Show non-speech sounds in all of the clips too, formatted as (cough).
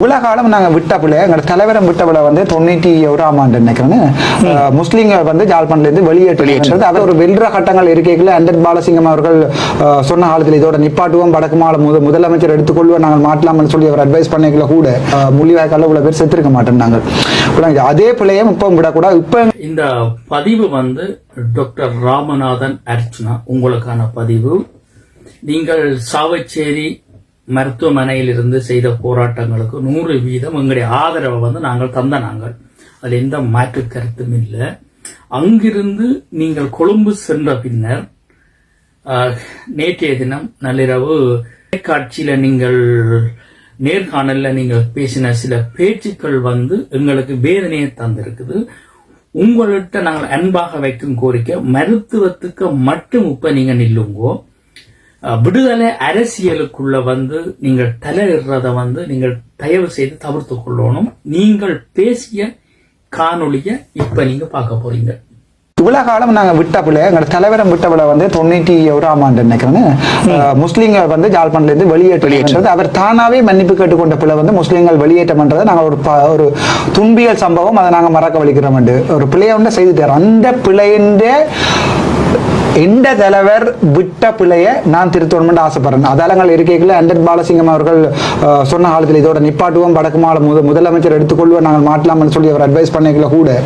இவ்வளவு காலம் நாங்க விட்ட பிள்ளை. எங்களோட தலைவரம் விட்ட பிள்ளை வந்து தொண்ணூற்றி ஓராம் ஆண்டு நினைக்கிறேன் முஸ்லிம்கள் வந்து ஜாழ்ப்பாணத்துல இருந்து வெளியேற்று அது ஒரு வெல்ற கட்டங்கள் இருக்கைகள் அண்டர் பாலசிங்கம் அவர்கள் அஹ், சொன்ன காலத்தில் இதோட நிப்பாட்டுவோம் வடக்கு மாநில முத முதலமைச்சர் எடுத்துக்கொள்வோம் நாங்கள் மாட்டலாம்னு சொல்லி அவர் அட்வைஸ் பண்ணிக்கல கூட முள்ளிவாய்க்கால இவ்வளவு பேர் செத்துருக்க மாட்டோம் நாங்கள். அதே பிள்ளையும் இப்போ விடக்கூடாது. இப்போ இந்த பதிவு வந்து டாக்டர் ராமநாதன் அர்ச்சனா உங்களுக்கான பதிவு. நீங்கள் சாவச்சேரி மருத்துவமனையிலிருந்து செய்த போராட்டங்களுக்கு நூறு வீதம் எங்களுடைய ஆதரவை வந்து நாங்கள் தந்த நாங்கள். அதில் எந்த மாற்று கருத்தும் இல்லை. அங்கிருந்து நீங்கள் கொழும்பு சென்ற பின்னர் நேற்றைய தினம் நள்ளிரவு தொலைக்காட்சியில நீங்கள் நேர்காணல்ல நீங்கள் பேசின சில பேச்சுக்கள் வந்து எங்களுக்கு வேதனையை தந்திருக்குது. உங்கள்கிட்ட நாங்கள் அன்பாக வைக்கும் கோரிக்கை மருத்துவத்துக்கு மட்டும் இப்ப நீங்க நில்லுங்கோ. விடுதலை அரசியலுக்குள்ள வந்து நீங்கள் தலையிடுறத வந்து நீங்கள் தயவு செய்து தவிர்த்து கொள்ளணும். நீங்கள் பேசிய காணொளிய இப்ப நீங்க பார்க்க போறீங்க. இவ்வளவு காலம் நாங்க விட்ட பிள்ளை எங்களோட தலைவரம் விட்ட பிள்ளை வந்து தொண்ணூற்றி ஓராம் ஆண்டு நினைக்கிறேன். அஹ், முஸ்லிம்கள் வந்து ஜாழ்ப்பாணத்துல இருந்து வெளியேற்று அவர் தானாவே மன்னிப்பு கேட்டுக்கொண்ட பிள்ளை வந்து முஸ்லிம்கள் வெளியேற்றம் பண்றதை நாங்க ஒரு ஒரு துன்பியல் சம்பவம் அதை நாங்க மறக்க வலிக்கிறோம் ஒரு பிள்ளைய ஒன்று செய்துட்டார் அந்த பிள்ளையின் எந்த தலைவர் விட்ட பிள்ளையை நான் திருத்தணும்னு ஆசைப்படுறேன். அதாலங்கள் இருக்கைகளில் அண்டர் பாலசிங்கம் அவர்கள் சொன்ன காலத்தில் இதோட நிப்பாட்டுவோம் வடக்கு முத முதலமைச்சர் எடுத்துக்கொள்வோம் நாங்கள் மாட்டலாம்னு சொல்லி அவர் அட்வைஸ் பண்ணிக்கல கூட.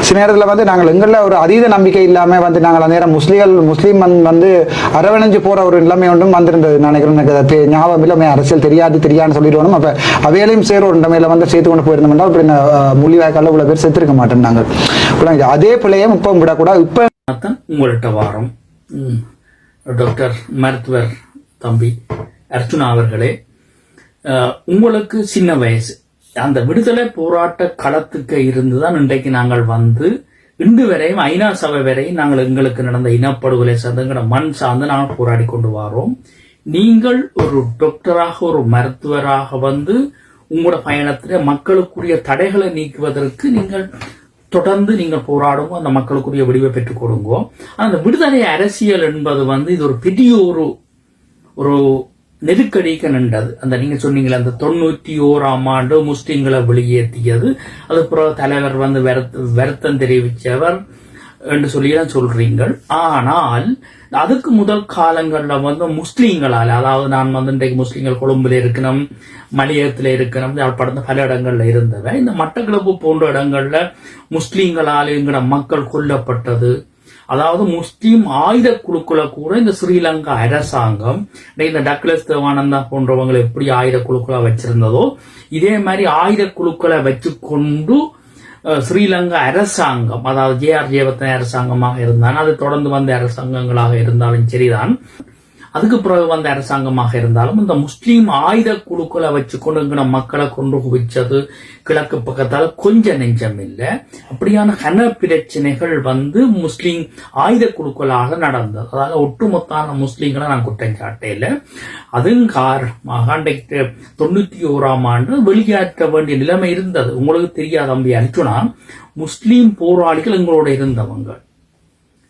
சில நேரத்தில் வந்து நாங்கள் எங்களில் ஒரு அதீத நம்பிக்கை இல்லாமல் வந்து நாங்கள் அந்த நேரம் முஸ்லீம்கள் முஸ்லீம் வந்து- அரவணைஞ்சு போகிற ஒரு நிலைமை ஒன்றும் வந்திருந்தது. நினைக்கிறேன் எனக்கு அது ஞாபகம் இல்லை. அரசியல் தெரியாது தெரியாதுன்னு சொல்லிடுவோம். அப்போ அவையிலையும் சேர ஒரு நிலைமையில வந்து சேர்த்து கொண்டு போயிருந்தோம்னா இப்படி முள்ளிவாய்க்கால இவ்வளோ பேர் செத்துருக்க மாட்டோம் நாங்கள் அதே பிள்ளையும் இப்போ விடக்கூடாது. இப்போ தான் உங்கள்கிட்ட வாரம். டாக்டர் மருத்துவர் தம்பி அர்ச்சுனா அவர்களே உங்களுக்கு சின்ன வயசு. அந்த விடுதலை போராட்ட களத்துக்கு இருந்துதான் இன்றைக்கு நாங்கள் வந்து இன்று வரையும் ஐநா சபை வரையும் நாங்கள் எங்களுக்கு நடந்த இனப்படுகொலை சார்ந்த மண் சார்ந்து நாங்கள் போராடி கொண்டு வரோம். நீங்கள் ஒரு டாக்டராக ஒரு மருத்துவராக வந்து உங்களோட பயணத்தில் மக்களுக்குரிய தடைகளை நீக்குவதற்கு நீங்கள் தொடர்ந்து நீங்கள் போராடுங்க அந்த மக்களுக்குரிய விடிவை பெற்றுக் கொடுங்க. அந்த விடுதலை அரசியல் என்பது வந்து இது ஒரு பெரிய ஒரு ஒரு நெருக்கடிக்கு நின்றது. அந்த நீங்க சொன்னீங்களே அந்த தொண்ணூத்தி ஓராம் ஆண்டு முஸ்லீம்களை வெளியேற்றியது. அது பிறகு தலைவர் வந்து வருத்தம் தெரிவித்தவர். என்று சொல்லிதான் சொல்றீங்கள். ஆனால் அதுக்கு முதல் காலங்களில் வந்து முஸ்லீம்களால் அதாவது நான் வந்து இன்றைக்கு முஸ்லீம்கள் கொழும்புல இருக்கணும் மணியத்தில் இருக்கணும் யாழ்ப்பாணத்துல பல இடங்கள்ல இருந்தவை இந்த மட்டக்களப்பு போன்ற இடங்கள்ல முஸ்லீம்களால் எங்கட மக்கள் கொல்லப்பட்டது. அதாவது முஸ்லீம் ஆயுத குழுக்களை கூட இந்த ஸ்ரீலங்கா அரசாங்கம் இந்த டக்ளஸ் தேவானந்தா போன்றவங்களை எப்படி ஆயுத குழுக்களை வச்சிருந்ததோ இதே மாதிரி ஆயுத குழுக்களை வச்சுக்கொண்டு கொண்டு ஸ்ரீலங்கா அரசாங்கம் அதாவது ஜேஆர் ஆர் அரசாங்கமாக இருந்தாலும் அது தொடர்ந்து வந்த அரசாங்கங்களாக இருந்தாலும் சரிதான். அதுக்கு பிறகு வந்த அரசாங்கமாக இருந்தாலும் இந்த முஸ்லீம் ஆயுத குழுக்களை வச்சு கொண்டு மக்களை கொண்டு குவிச்சது கிழக்கு பக்கத்தால் கொஞ்சம் நெஞ்சம் இல்லை. அப்படியான கன பிரச்சனைகள் வந்து முஸ்லீம் ஆயுத குழுக்களாக நடந்தது. அதாவது ஒட்டுமொத்தான முஸ்லீம்களை நான் குற்றம் சாட்டையில் அதன் காரணமாக அன்றைக்கு தொண்ணூத்தி ஓராம் ஆண்டு வெளியேற்ற வேண்டிய நிலைமை இருந்தது. உங்களுக்கு தெரியாத அம்பி அர்ஜுனா. முஸ்லீம் போராளிகள் எங்களோட இருந்தவங்க.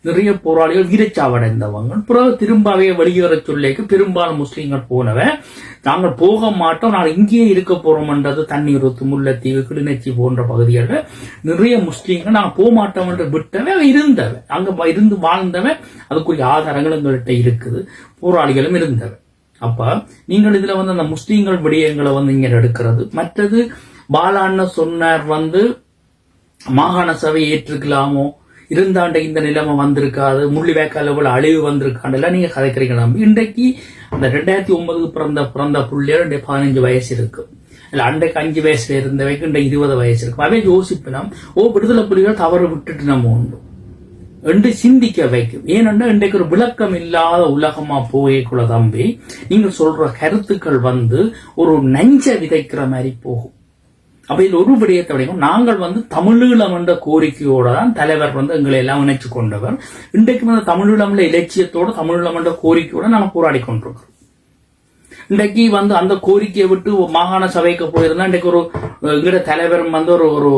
நிறைய போராளிகள் வீரச்சாவடைந்தவங்க. பிறகு திரும்பவே வெளியேற சொல்லிக்கு பெரும்பாலும் முஸ்லீம்கள் போனவ. நாங்கள் போக மாட்டோம் நான் இங்கேயே இருக்க போறோம்ன்றது தண்ணீர் முல்லைத்தீவு கிளிநொச்சி போன்ற பகுதிகளில் நிறைய முஸ்லீம்கள் நான் போக மாட்டோம் என்று விட்டவ இருந்தவ. அங்க இருந்து வாழ்ந்தவ அதுக்குரிய ஆதாரங்கள் எங்கள்கிட்ட இருக்குது. போராளிகளும் இருந்தவ. அப்ப நீங்கள் இதுல வந்து அந்த முஸ்லீம்கள் விடயங்களை வந்து இங்க எடுக்கிறது. மற்றது பாலாண்ண சொன்னார் வந்து மாகாண சபை ஏற்றுக்கலாமோ? இருந்தாண்ட இந்த நிலைமை வந்திருக்காது. முள்ளிவேக்கால இவ்வளவு அழிவு வந்திருக்காண்டெல்லாம் நீங்க கதைக்கிறீங்க நம்பி இன்றைக்கு அந்த ரெண்டாயிரத்தி ஒன்பதுக்கு பிறந்த பிறந்த புள்ளியர் இன்றைக்கு பதினஞ்சு வயசு இருக்கும் இல்லை அன்றைக்கு அஞ்சு வயசுல இருந்தவைக்கு இன்றைக்கு இருபது வயசு இருக்கும் அவை யோசிப்பினம் ஓ விடுதலை புலிகள் தவறு விட்டுட்டு நம்ம உண்டு. என்று சிந்திக்க வைக்கும். ஏனென்றா இன்றைக்கு ஒரு விளக்கம் இல்லாத உலகமா போகக்குள்ள தம்பி நீங்க சொல்ற கருத்துக்கள் வந்து ஒரு நஞ்ச விதைக்கிற மாதிரி போகும். அப்ப இது ஒரு விடயத்தை விடையும் நாங்கள் வந்து தமிழீழம் என்ற கோரிக்கையோட தான் தலைவர் வந்து எங்களை எல்லாம் இணைச்சு கொண்டவர். இன்றைக்கு வந்து தமிழீழம்ல இலட்சியத்தோட தமிழீழம் என்ற கோரிக்கையோட நாங்கள் போராடி கொண்டிருக்கிறோம். இன்றைக்கு வந்து அந்த கோரிக்கையை விட்டு மாகாண சபைக்கு போயிருந்தா இன்றைக்கு ஒரு எங்கட தலைவரும் வந்து ஒரு ஒரு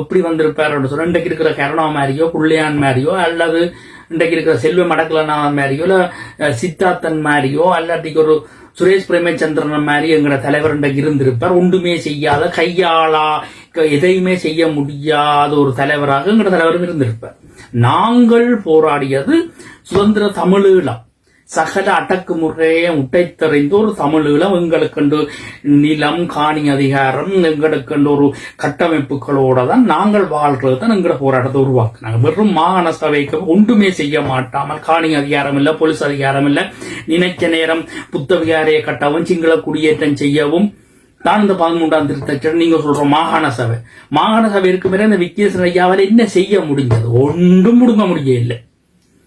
எப்படி வந்திருப்பாரு சொல்ல இன்றைக்கு இருக்கிற கருணா மாதிரியோ புள்ளியான் மாதிரியோ அல்லது இன்றைக்கு இருக்கிற செல்வ மடக்கலனா மாதிரியோ இல்லை சித்தார்த்தன் மாதிரியோ அல்லாட்டிக்கு ஒரு சுரேஷ் பிரேமச்சந்திரன் மாதிரி எங்களோட தலைவர் இருந்திருப்பார். ஒன்றுமே செய்யாத கையாளா க- எதையுமே செய்ய முடியாத ஒரு தலைவராக எங்களோட தலைவரும் இருந்திருப்பார். நாங்கள் போராடியது சுதந்திர தமிழீழம். சகல அடக்குமுறையை உட்டைத்தறிந்து ஒரு தமிழீழம் எங்களுக்கென்று நிலம் காணி அதிகாரம் எங்களுக்கென்று ஒரு கட்டமைப்புகளோட தான் நாங்கள் வாழ்றது தான் எங்களோட போராட்டத்தை உருவாக்குனாங்க. வெறும் மாகாண சபைக்கு ஒன்றுமே செய்ய மாட்டாமல் காணி அதிகாரம் இல்ல போலீஸ் அதிகாரம் இல்லை நினைச்ச நேரம் புத்த விகாரையை கட்டவும் சிங்கள குடியேற்றம் செய்யவும் தான் இந்த பதிமூன்றாம் திருத்தச்சம் நீங்க சொல்ற மாகாண சபை மாகாண சபை இருக்கும் வரை இந்த விக்னேஸ்வரன் என்ன செய்ய முடிஞ்சது? ஒன்றும் முடுங்க முடியல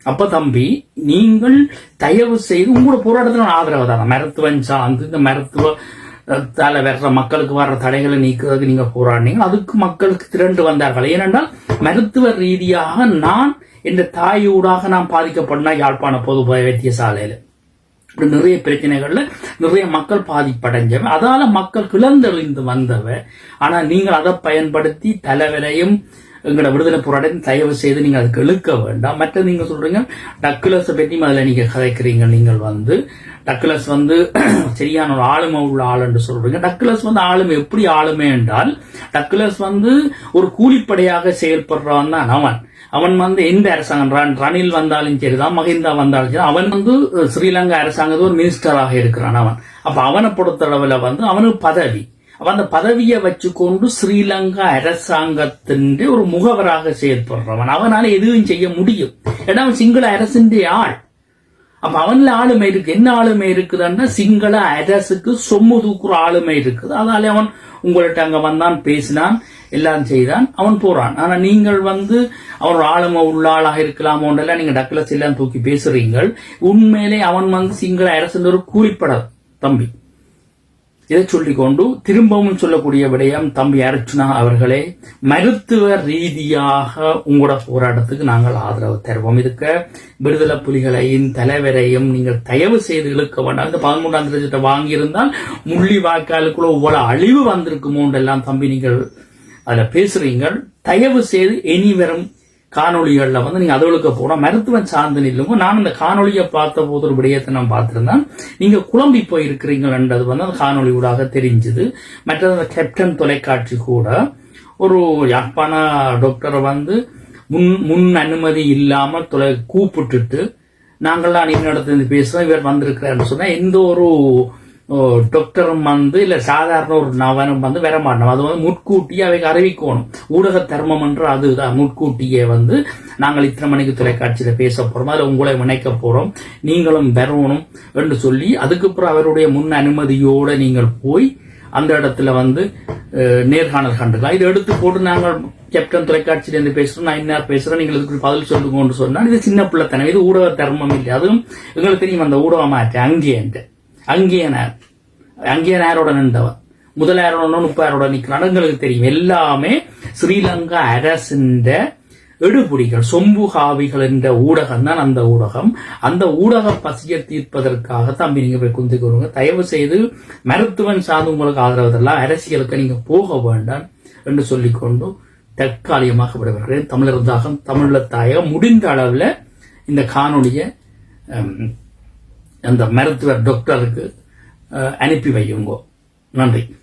அப்ப தம்பி நீங்கள் தயவு செய்து உங்களோட போராட்டத்தில் நான் ஆதரவு தான் மருத்துவம் சார்ந்து இந்த மருத்துவ தால வர்ற மக்களுக்கு வர்ற தடைகளை நீக்குறதுக்கு நீங்க போராடினீங்க. அதுக்கு மக்களுக்கு திரண்டு வந்தார்கள். ஏனென்றால் மருத்துவ ரீதியாக நான் என் தாயூடாக நான் பாதிக்கப்படனா யாழ்ப்பாண பொது வைத்தியசாலையில. நிறைய பிரச்சனைகள்ல நிறைய மக்கள் பாதிப்படைஞ்சவன். அதால மக்கள் கிளந்தெழுந்து வந்தவ ஆனா நீங்கள் அதை பயன்படுத்தி தலைவரையும் எங்களோட விடுதலை போராட்டத்தை தயவு செய்து நீங்கள் அதுக்கு இழுக்க வேண்டாம். மற்ற நீங்கள் சொல்றீங்க டக்குலஸை பற்றி அதில் நீங்கள் கதைக்கிறீங்க நீங்கள் வந்து. டக்குலஸ் வந்து (clears throat) சரியான ஒரு ஆளுமை உள்ள ஆள் என்று சொல்றீங்க. டக்குலஸ் வந்து ஆளுமை எப்படி ஆளுமை என்றால் டக்குலஸ் வந்து ஒரு கூலிப்படையாக செயல்படுறான் தான் அவன். அவன் வந்து எந்த அரசாங்கம்? ரணில் வந்தாலும் சரிதான் மஹிந்தா வந்தாலும் சரி அவன் வந்து ஸ்ரீலங்கா அரசாங்கத்தில் ஒரு மினிஸ்டராக இருக்கிறான் அவன். அப்ப அவனை பொறுத்தளவில் வந்து அவனுக்கு பதவி. அப்ப அந்த பதவியை வச்சுக்கொண்டு ஸ்ரீலங்கா அரசாங்கத்தின் ஒரு முகவராக செயற்படுறவன் அவனால எதுவும் செய்ய முடியும். ஏன்னா அவன் சிங்கள அரசின் ஆள். அப்ப அவன்ல ஆளுமை இருக்கு. என்ன ஆளுமை இருக்குதுன்னா சிங்கள அரசுக்கு சொம்மு தூக்குற ஆளுமை இருக்குது. அதனால அவன் உங்கள்கிட்ட அங்க வந்தான் பேசினான் எல்லாம் செய்தான் அவன் போறான். ஆனா நீங்கள் வந்து அவன் ஆளுமை உள்ள ஆளாக இருக்கலாமோன்றெல்லாம் நீங்க டக்லஸ் எல்லாம் தூக்கி பேசுறீங்கள். உண்மையிலே அவன் வந்து சிங்கள அரசுன்ற ஒரு கூலிப்பட தம்பி. இதை சொல்லிக்கொண்டு திரும்பவும் சொல்லக்கூடிய விடயம் தம்பி அர்ச்சுனா அவர்களே மருத்துவ ரீதியாக உங்களோட போராட்டத்துக்கு நாங்கள் ஆதரவு தருவோம். இதுக்கு விடுதலை புலிகளையும் தலைவரையும் நீங்கள் தயவு செய்து இழுக்க வேண்டாம். இந்த பதிமூன்றாம் தேதி வாங்கியிருந்தால் முள்ளி வாய்க்காலுக்குள்ள இவ்வளவு அழிவு வந்திருக்குமோன்றெல்லாம் தம்பி நீங்கள் அதில் பேசுறீங்கள் தயவு செய்து இனி வரும் காணொளிகளில் வந்து நீங்கள் அதுகளுக்கு போனால் மருத்துவம் சார்ந்து நில்லுங்க. நான் இந்த காணொளியை பார்த்த போது ஒரு விடயத்தை நான் பார்த்திருந்தேன். நீங்க குழம்பி போயிருக்கிறீங்கன்றது வந்து அந்த காணொளி ஊடாக தெரிஞ்சுது. மற்றது அந்த கேப்டன் தொலைக்காட்சி கூட ஒரு யாழ்ப்பாண டாக்டரை வந்து முன் முன் அனுமதி இல்லாமல் தொலை கூப்பிட்டுட்டு நாங்கள்லாம் இருந்து பேசுவோம் இவர் வந்திருக்கிறாருன்னு சொன்னால் எந்த ஒரு டாக்டரும் வந்து இல்லை சாதாரண ஒரு நவனும் வந்து வர மாட்டோம். அது வந்து முட்கூட்டியே அவைக்கு அறிவிக்கணும். ஊடக தர்மம் என்று அதுதான். முட்கூட்டியே வந்து நாங்கள் இத்தனை மணிக்கு தொலைக்காட்சியில் பேச போகிறோம் அதில் உங்களை இணைக்க போகிறோம் நீங்களும் வரணும் என்று சொல்லி அதுக்கப்புறம் அவருடைய முன் அனுமதியோடு நீங்கள் போய் அந்த இடத்துல வந்து நேர்காணல் கண்டுக்கலாம். இதை எடுத்து போட்டு நாங்கள் கேப்டன் தொலைக்காட்சியிலேருந்து பேசுகிறோம் நான் என்ன பேசுகிறேன் நீங்கள் இதுக்கு பதில் சொல்லுங்கன்னு சொன்னால் இது சின்ன பிள்ளைத்தனம். இது ஊடக தர்மம் இல்லை. அதுவும் எங்களுக்கு தெரியும். அந்த ஊடகமாச்சு அங்கேயே அங்கேன்ட்டு அங்கேயனார். அங்கேயனாரோட நின்றவர். முதலாயிரோட முப்பாயிரோட நிற்கிறான்னு எங்களுக்கு தெரியும். எல்லாமே ஸ்ரீலங்கா அரசின் எடுபுடிகள் சொம்புகாவிகள் என்ற ஊடகம் தான் அந்த ஊடகம். அந்த ஊடக பசியை தீர்ப்பதற்காக தம்பி நீங்க போய் குந்தி கொடுங்க தயவு செய்து மருத்துவன் சார்ந்து உங்களுக்கு ஆதரவதெல்லாம் அரசியலுக்கு நீங்க போக வேண்டாம் என்று சொல்லிக்கொண்டு தற்காலிகமாக விடுவார்கள் தமிழர் தாகம் தமிழ தாயகம் முடிந்த அளவில் இந்த காணொலியை அந்த மருத்துவர் டாக்டருக்கு அனுப்பி வையுங்கோ. நன்றி.